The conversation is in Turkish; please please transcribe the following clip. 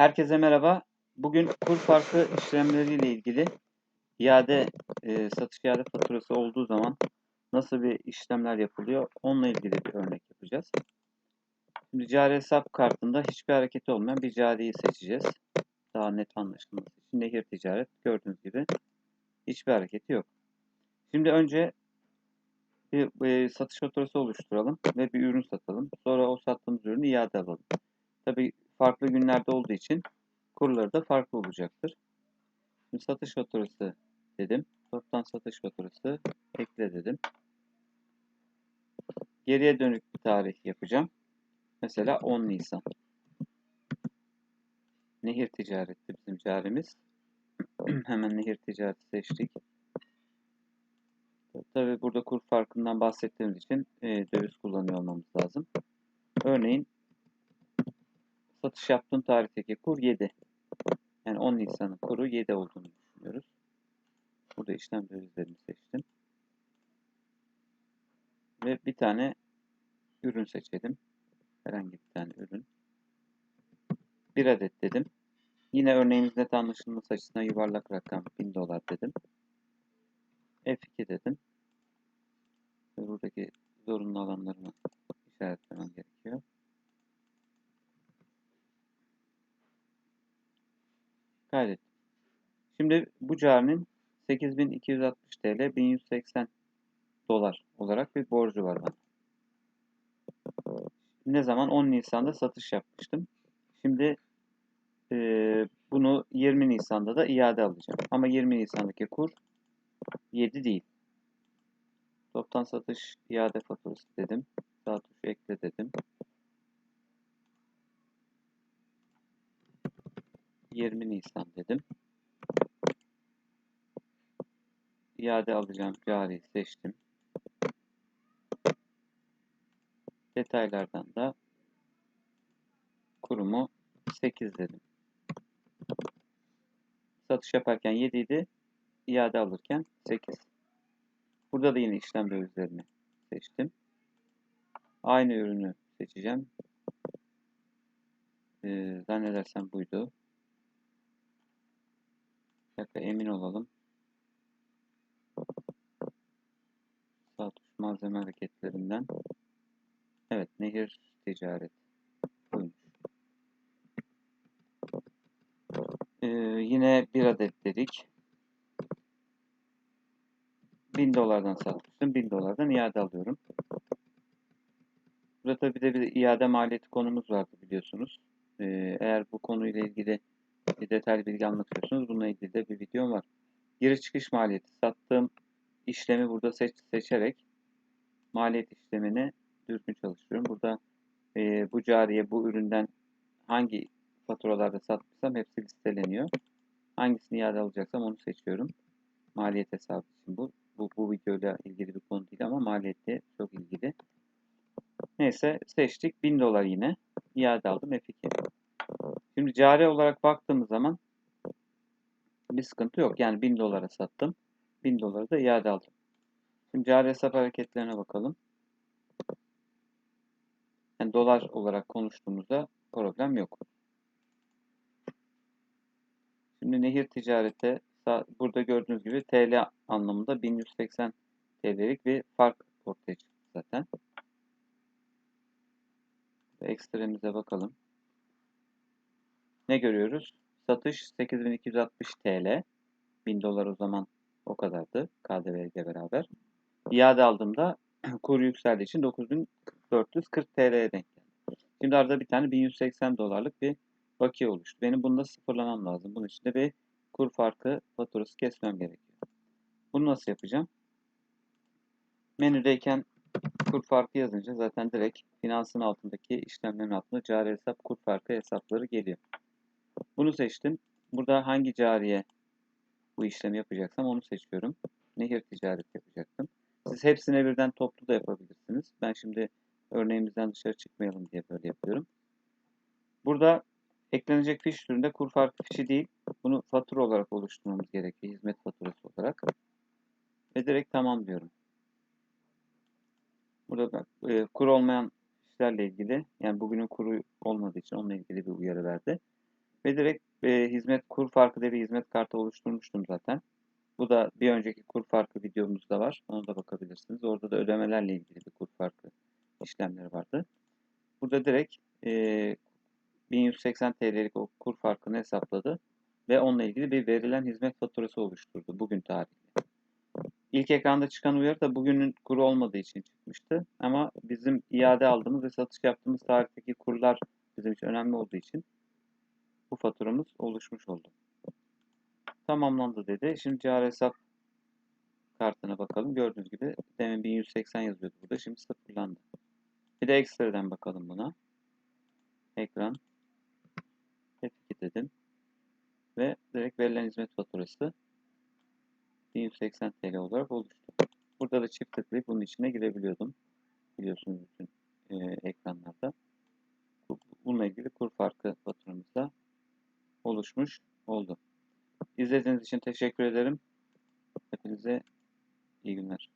Herkese merhaba. Bugün kur farkı işlemleriyle ilgili iade e, satış iade faturası olduğu zaman nasıl bir işlemler yapılıyor onunla ilgili bir örnek yapacağız. Şimdi cari hesap kartında hiçbir hareketi olmayan bir cariyi seçeceğiz. Daha net anlaşılması için nehir ticaret gördüğünüz gibi hiçbir hareketi yok. Şimdi önce bir e, satış faturası oluşturalım ve bir ürün satalım. Sonra o sattığımız ürünü iade alalım. Tabii farklı günlerde olduğu için kurları da farklı olacaktır. Şimdi satış faturası dedim. Toptan satış faturası ekle dedim. Geriye dönük bir tarih yapacağım. Mesela 10 Nisan. Nehir ticaretti bizim carimiz. Hemen nehir ticareti seçtik. Tabi burada kur farkından bahsettiğimiz için e, döviz kullanıyor olmamız lazım. Örneğin satış yaptığım tarihteki kur 7. Yani 10 Nisan'ın kuru 7 olduğunu düşünüyoruz. Burada işlem dövizlerini seçtim. Ve bir tane ürün seçelim. Herhangi bir tane ürün. Bir adet dedim. Yine örneğimiz net anlaşılması açısından yuvarlak rakam 1000 dolar dedim. F2 dedim. Ve buradaki zorunlu alanlarını işaretlemem gerekiyor. Kaydettim. Şimdi bu carinin 8260 TL 1180 dolar olarak bir borcu var bana. Ne zaman? 10 Nisan'da satış yapmıştım. Şimdi e, bunu 20 Nisan'da da iade alacağım. Ama 20 Nisan'daki kur 7 değil. Toptan satış iade faturası dedim. Sağ tuş ekle dedim. 20 Nisan dedim. İade alacağım cari seçtim. Detaylardan da kurumu 8 dedim. Satış yaparken 7 idi. İade alırken 8. Burada da yine işlem dövizlerini seçtim. Aynı ürünü seçeceğim. Ee, zannedersem buydu dakika emin olalım. Sağ tuş malzeme hareketlerinden. Evet nehir ticaret. Buymuş. Ee, yine bir adet dedik. 1000 dolardan satmıştım. 1000 dolardan iade alıyorum. Burada tabii de bir iade maliyeti konumuz vardı biliyorsunuz. Ee, eğer bu konuyla ilgili bir detaylı bilgi almak istiyorsunuz. Bununla ilgili de bir videom var. Giriş çıkış maliyeti. Sattığım işlemi burada seç, seçerek maliyet işlemini düzgün çalıştırıyorum. Burada e, bu cariye bu üründen hangi faturalarda satmışsam hepsi listeleniyor. Hangisini iade alacaksam onu seçiyorum. Maliyet hesabı için bu. Bu, bu videoyla ilgili bir konu değil ama maliyette çok ilgili. Neyse seçtik. 1000 dolar yine. İade aldım F2. Şimdi cari olarak baktığımız zaman bir sıkıntı yok. Yani 1000 dolara sattım. 1000 doları da iade aldım. Şimdi cari hesap hareketlerine bakalım. Yani dolar olarak konuştuğumuzda problem yok. Şimdi nehir ticarete burada gördüğünüz gibi TL anlamında 1180 TL'lik bir fark ortaya çıktı zaten. Ekstremize bakalım ne görüyoruz? Satış 8260 TL. 1000 dolar o zaman o kadardı KDV ile beraber. İade aldığımda kur yükseldiği için 9440 TL'ye denk geldi. Şimdi arada bir tane 1180 dolarlık bir bakiye oluştu. Benim bunu da sıfırlamam lazım. Bunun için de bir kur farkı faturası kesmem gerekiyor. Bunu nasıl yapacağım? Menüdeyken kur farkı yazınca zaten direkt finansın altındaki işlemlerin altında cari hesap kur farkı hesapları geliyor. Bunu seçtim. Burada hangi cariye bu işlemi yapacaksam onu seçiyorum. Nehir ticaret yapacaktım. Siz hepsine birden toplu da yapabilirsiniz. Ben şimdi örneğimizden dışarı çıkmayalım diye böyle yapıyorum. Burada eklenecek fiş türünde kur farkı fişi değil. Bunu fatura olarak oluşturmamız gerekiyor. Hizmet faturası olarak. Ve direkt tamam diyorum. Burada bak, e, kur olmayan fişlerle ilgili yani bugünün kuru olmadığı için onunla ilgili bir uyarı verdi. Ve direkt e, hizmet kur farkı diye bir hizmet kartı oluşturmuştum zaten. Bu da bir önceki kur farkı videomuzda var. Ona da bakabilirsiniz. Orada da ödemelerle ilgili bir kur farkı işlemleri vardı. Burada direkt e, 1180 TL'lik o kur farkını hesapladı ve onunla ilgili bir verilen hizmet faturası oluşturdu bugün tarihli. İlk ekranda çıkan uyarı da bugünün kuru olmadığı için çıkmıştı. Ama bizim iade aldığımız ve satış yaptığımız tarihteki kurlar bizim için önemli olduğu için bu faturamız oluşmuş oldu. Tamamlandı dedi. Şimdi cari hesap kartına bakalım. Gördüğünüz gibi demin 1180 yazıyordu burada. Şimdi sıfırlandı. Bir de ekstradan bakalım buna. Ekran. F2 dedim. Ve direkt verilen hizmet faturası 1180 TL olarak oluştu. Burada da çift tıklayıp bunun içine girebiliyordum. Biliyorsunuz bütün e, ekranlarda. Bu- Bununla ilgili kur farkı faturamız da oluşmuş oldu. İzlediğiniz için teşekkür ederim. Hepinize iyi günler.